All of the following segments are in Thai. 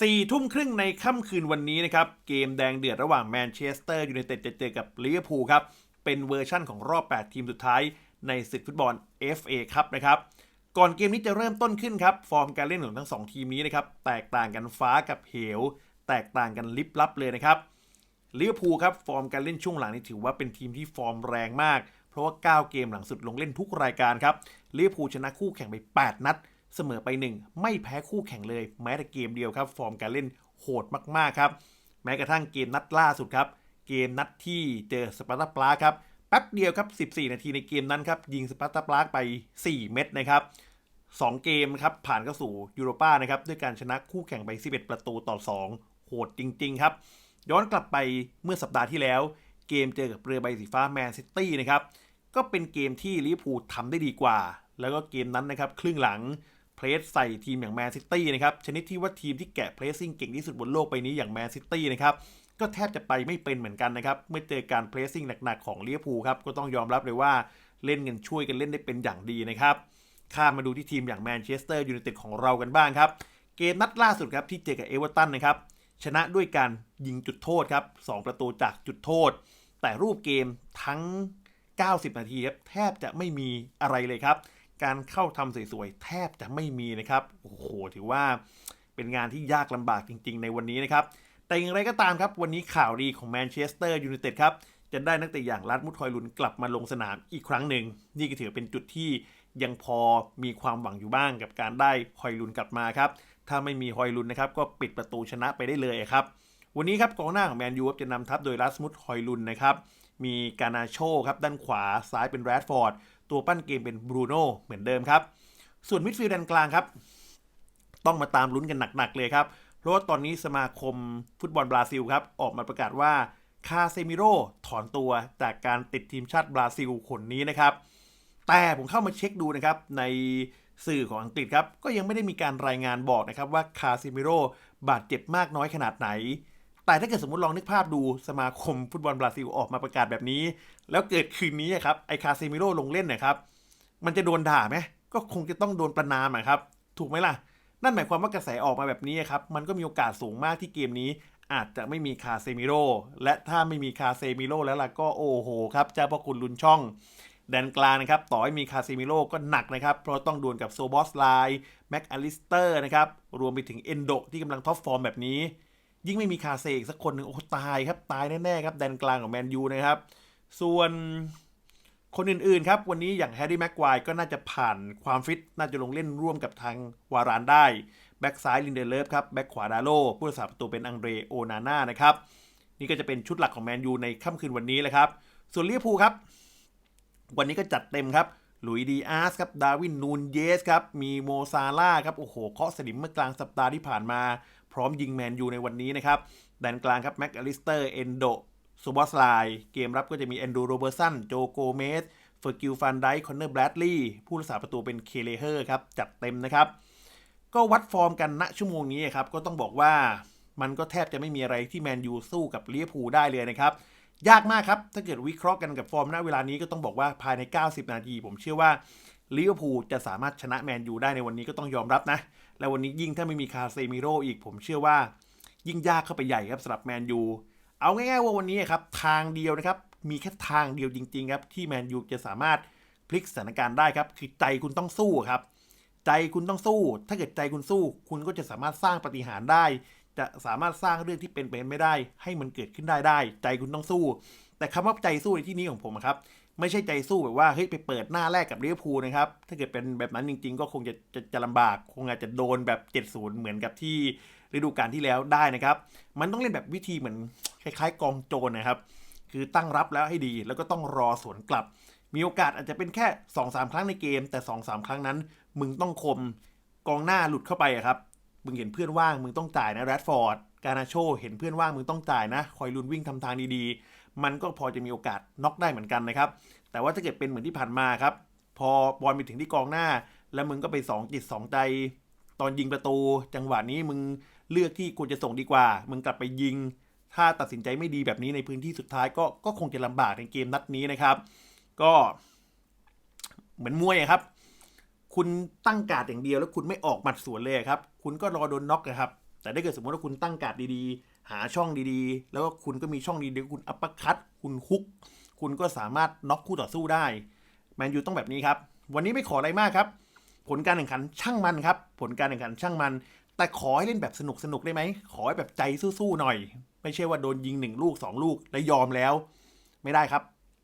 สี่ทุ่มครึ่งในค่ำคืนวันนี้นะครับ เกมแดงเดือดระหว่างแมนเชสเตอร์ยูไนเต็ดจะเจอกับลิเวอร์พูลครับ เป็นเวอร์ชั่นของรอบ 8 ทีมสุดท้ายในศึกฟุตบอล FA ครับนะครับ ก่อนเกมนี้จะเริ่มต้นขึ้นครับ ฟอร์มการเล่นของทั้งสองทีมนี้นะครับ แตกต่างกันฟ้ากับเหว แตกต่างกันลิบลับเลยนะครับลิเวอร์พูลครับฟอร์มการเล่นช่วงหลังนี่ถือว่าเป็นทีมที่ฟอร์มแรงมาก เพราะว่า 9 เกมหลังสุดลงเล่นทุกรายการครับลิเวอร์พูลชนะคู่แข่งไป 8 นัด เสมอไป 1 ไม่แพ้คู่แข่งเลย แม้แต่เกมเดียวครับฟอร์มการเล่นโหดมากๆครับ แม้กระทั่งเกมนัดล่าสุดครับ เกมนัดที่เจอสปาร์ตาปลาครับแป๊บเดียวครับ 14 นาทีในเกมนั้นครับ ยิงสปาร์ตาปลาไป 4 เม็ดนะครับ 2 เกมครับผ่านเข้าสู่ยูโรป้านะครับด้วยการชนะคู่แข่งไป 11 ประตูต่อ 2 โหดจริง ๆ ครับ ย้อนกลับไปเมื่อสัปดาห์ที่แล้ว เกมเจอกับเรือใบสีฟ้าแมนซิตี้นะครับก็เป็นเกมที่ลิเวอร์พูลทำได้ดีกว่า แล้วก็เกมนั้นนะครับครึ่งหลัง เพรสใส่ทีมอย่างแมนซิตี้นะครับชนิดที่ว่าทีมที่แกะเพรสซิ่งเก่งที่สุดบนโลกไปนี้อย่างแมนซิตี้นะครับก็แทบจะไปไม่เป็นเหมือนกันนะครับเมื่อเจอการเพรสซิ่งหนักๆของเวอร์พูครับก็ต้องยอมรับเลยว่าเล่นกันช่วยกันเล่นได้เป็นอย่างดีนะครับข้ามมาดูที่ทีมอย่างแมนเชสเตอร์ยูไนเต็ดของเรากันบ้างครับ เกมนัดล่าสุดครับที่เจอกับเอเวอร์ตันนะครับชนะด้วยการยิงจุดโทษครับ2ประตูจากจุดโทษ แต่รูปเกมทั้ง 90 นาทีครับแทบจะไม่มีอะไรเลยครับ การเข้าทำสวยๆแทบจะไม่มีนะครับโอ้โหถือว่าเป็นงานที่ยากลำบากจริง ๆ ในวันนี้นะครับ แต่อย่างไรก็ตามครับ วันนี้ข่าวดีของแมนเชสเตอร์ยูไนเต็ดครับ จะได้นักเตะอย่างรัดมุดฮอยลุนกลับมาลงสนามอีกครั้งหนึ่ง นี่ก็ถือเป็นจุดที่ยังพอมีความหวังอยู่บ้างกับการได้ฮอยลุนกลับมาครับ ถ้าไม่มีฮอยลุนนะครับ ก็ปิดประตูชนะไปได้เลยครับ วันนี้ครับกองหน้าของแมนยูจะนำทัพโดยรัสมุดฮอยลุนนะครับ มีกานาโชครับด้านขวาซ้ายเป็นแรดฟอร์ด ตัวปั้นเกมเป็นบรูโน่เหมือนเดิมครับ ส่วนมิดฟิลด์ด้านกลางครับ ต้องมาตามลุ้นกันหนักๆเลยครับ เพราะว่าตอนนี้สมาคมฟุตบอลบราซิลครับ ออกมาประกาศว่าคาเซมิโร่ถอนตัวจากการติดทีมชาติบราซิลคนนี้นะครับ แต่ผมเข้ามาเช็คดูนะครับในสื่อของอังกฤษครับ ก็ยังไม่ได้มีการรายงานบอกนะครับว่าคาเซมิโร่บาดเจ็บมากน้อยขนาดไหน แต่ถ้าเกิดสมมติลองนึกภาพดูสมาคมฟุตบอลบราซิลออกมาประกาศแบบนี้ แล้วเกิดคืนนี้ครับไอคาเซมิโร่ลงเล่นนะครับ มันจะโดนด่าไหมก็คงจะต้องโดนประนามครับ ถูกไหมล่ะ นั่นหมายความว่ากระแสออกมาแบบนี้ครับ มันก็มีโอกาสสูงมากที่เกมนี้ อาจจะไม่มีคาเซมิโร่และถ้าไม่มีคาเซมิโร่แล้วล่ะก็โอ้โหครับเจ้าพ่อคุณลุนช่องแดนกลางนะครับ ต่อให้มีคาเซมิโร่ก็หนักนะครับ เพราะต้องดวลกับโซบอสไลน์แม็กอลิสเตอร์นะครับ รวมไปถึงเอนโดที่กำลังท็อปฟอร์มแบบนี้ ยิ่งไม่มีคาเซอีกสักคนหนึ่งโอ้ตายครับตายแน่ๆครับแดนกลางของแมนยูนะครับ ส่วนคนอื่นๆครับ วันนี้อย่างแฮร์รี่แม็กควายก็น่าจะผ่านความฟิต น่าจะลงเล่นร่วมกับทางวารานได้ แบ็กซ้ายลินเดเลฟครับ แบ็กขวาดาโลผู้รักษาประตูเป็นอังเดรโอนาน่านะครับ นี่ก็จะเป็นชุดหลักของแมนยูในค่ำคืนวันนี้แหละครับ ส่วนเวอร์พูครับ วันนี้ก็จัดเต็มครับ หลุยดีอาร์สครับ ดาวินนูนเยสครับ มีโมซาล่าครับ โอ้โห เคาะสนิมเมื่อกลางสัปดาห์ที่ผ่านมา พร้อมยิงแมนยูในวันนี้นะครับแดนกลางครับ แม็กอลิสเตอร์ เอนโดซูบอสไลเกมรับก็จะมีแอนดูโรเบอร์สัน โจโกเมสเฟอร์กิลฟันไดคอนเนอร์แบรดลีย์ผู้รักษาประตูเป็นเคเลเฮอร์ครับ จัดเต็มนะครับ ก็วัดฟอร์มกันณชั่วโมงนี้ครับ ก็ต้องบอกว่ามันก็แทบจะไม่มีอะไรที่แมนยูสู้กับลิเวอร์พูลได้เลยนะครับ ยากมากครับ ถ้าเกิดวิเคราะห์กันกับฟอร์มณเวลานี้ก็ต้องบอกว่าภายใน 90 นาที ผมเชื่อว่าลิเวอร์พูลจะสามารถชนะแมนยูได้ในวันนี้ก็ต้องยอมรับนะ และวันนี้ยิ่งถ้าไม่มีคาเซมิโร่อีกผมเชื่อว่า ยิ่งยากเข้าไปใหญ่ครับสำหรับแมนยูเอาง่ายๆว่าวันนี้ครับทางเดียวนะครับมีแค่ทางเดียวจริงๆครับที่แมนยูจะสามารถพลิกสถานการณ์ได้ครับคือใจคุณต้องสู้ครับ ใจคุณต้องสู้ ถ้าเกิดใจคุณสู้ คุณก็จะสามารถสร้างปาฏิหารย์ได้ จะสามารถสร้างเรื่องที่เป็นไปไม่ได้ ให้มันเกิดขึ้นได้ได้ ใจคุณต้องสู้ แต่คำว่าใจสู้ในที่นี้ของผมครับไม่ใช่ใจสู้แบบว่าเฮ้ยไปเปิดหน้าแรกกับลิเวอร์พูลนะครับ ถ้าเกิดเป็นแบบนั้นจริง ๆ ก็คงจะจะจะลำบาก คงอาจจะโดนแบบ 70 เหมือนกับที่ฤดูกาลที่แล้วได้นะครับ มันต้องเล่นแบบวิธีเหมือนคล้าย ๆ กองโจรนะครับ คือตั้งรับแล้วให้ดี แล้วก็ต้องรอสวนกลับ มีโอกาสอาจจะเป็นแค่ 2-3 ครั้งในเกม แต่ 2-3 ครั้งนั้น มึงต้องคมกองหน้าหลุดเข้าไปครับ มึงเห็นเพื่อนว่างมึงต้องจ่ายนะแรดฟอร์ดกานาโชเห็นเพื่อนว่างมึงต้องจ่ายนะ คอยลุนวิ่งทำทางดีๆ มันก็พอจะมีโอกาสน็อกได้เหมือนกันนะครับ แต่ว่าถ้าเกิดเป็นเหมือนที่ผ่านมาครับ พอบอลไปถึงที่กองหน้า แล้วมึงก็ไปสองจิตสองใจตอนยิงประตู จังหวะนี้มึงเลือกที่ควรจะส่งดีกว่า มึงกลับไปยิง ถ้าตัดสินใจไม่ดีแบบนี้ในพื้นที่สุดท้ายก็ก็คงจะลำบากในเกมนัดนี้นะครับ ก็เหมือนมวยครับ คุณตั้งการ์ดอย่างเดียวแล้วคุณไม่ออกหมัดสวนเลยครับ คุณก็รอโดนน็อกนะครับ แต่ถ้าเกิดสมมติว่าคุณตั้งการ์ดดีๆ หาช่องดีๆ แล้วก็คุณก็มีช่องดีๆคุณอัปคัตคุณฮุก คุณก็สามารถน็อกคู่ต่อสู้ได้แมนยูต้องแบบนี้ครับ วันนี้ไม่ขออะไรมากครับ ผลการแข่งขันช่างมันครับ ผลการแข่งขันช่างมัน แต่ขอให้เล่นแบบสนุกสนุกๆได้ไหม ขอให้แบบใจสู้ๆหน่อย ไม่ใช่ว่าโดนยิงหนึ่งลูกสองลูกแล้วยอมแล้ว ไม่ได้ครับ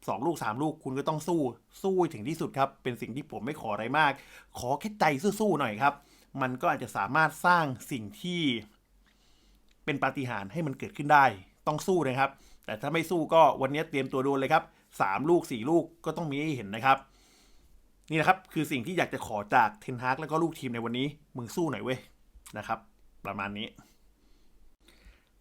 สองลูกสามลูกคุณก็ต้องสู้สู้ถึงที่สุดครับ เป็นสิ่งที่ผมไม่ขออะไรมาก ขอแค่ใจสู้ๆหน่อยครับ มันก็อาจจะสามารถสร้างสิ่งที่ เป็นปาฏิหาริย์ให้มันเกิดขึ้นได้ ต้องสู้นะครับ แต่ถ้าไม่สู้ก็วันนี้เตรียมตัวโดนเลยครับสามลูกสี่ลูกก็ต้องมีให้เห็นนะครับ นี่นะครับคือสิ่งที่อยากจะขอจากเทนฮากแล้วก็ลูกทีมในวันนี้ มึงสู้หน่อยเว้ยนะครับ ประมาณนี้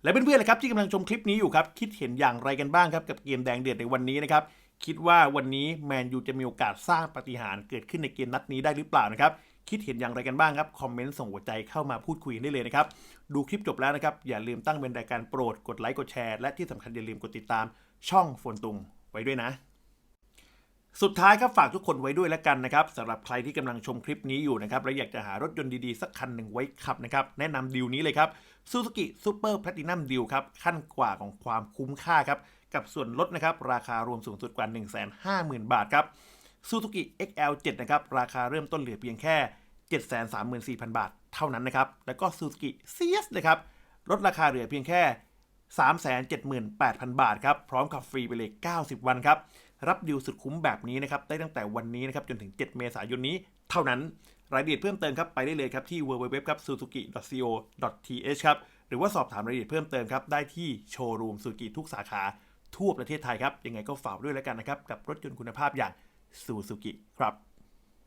และเพื่อนๆเลยครับที่กำลังชมคลิปนี้อยู่ครับคิดเห็นอย่างไรกันบ้างครับกับเกมแดงเดือดในวันนี้นะครับคิดว่าวันนี้แมนยูจะมีโอกาสสร้างปาฏิหาริย์เกิดขึ้นในเกมนัดนี้ได้หรือเปล่านะครับคิดเห็นอย่างไรกันบ้างครับคอมเมนต์ส่งหัวใจเข้ามาพูดคุยได้เลยนะครับดูคลิปจบแล้วนะครับอย่าลืมตั้งเป็นรายการโปรดกดไลค์กดแชร์และที่สำคัญอย่าลืมกดติดตามช่องฝนตุงไว้ด้วยนะ สุดท้ายครับฝากทุกคนไว้ด้วยแล้วกันนะครับสำหรับใครที่กำลังชมคลิปนี้อยู่นะครับและอยากจะหารถยนต์ดีๆ สักคันหนึ่งไว้ขับนะครับ แนะนำดีลนี้เลยครับ Suzuki Super Platinum Deal ครับ ขั้นกว่าของความคุ้มค่าครับ กับส่วนลดนะครับ ราคารวมสูงสุดกว่า 150,000 บาทครับ Suzuki XL7 นะครับราคาเริ่มต้นเหลือเพียงแค่ 734,000 บาท เท่านั้นนะครับแล้วก็ Suzuki CS นะครับลดราคาเหลือเพียงแค่ 378,000 บาทครับพร้อมขับฟรีไปเลย 90 วันครับ รับดิวสุดคุ้มแบบนี้นะครับได้ตั้งแต่วันนี้นะครับจนถึง 7 เมษายนนี้เท่านั้นรายละเอียดเพิ่มเติมครับไปได้เลยครับที่ www ครับ suzuki.co.th ครับหรือว่าสอบถามรายละเอียดเพิ่มเติมครับได้ที่โชว์รูมซูกิทุกสาขาทั่วประเทศไทยครับยังไงก็ฝากด้วยแล้วกันนะครับกับรถยนต์คุณภาพอย่างซูซูกิครับ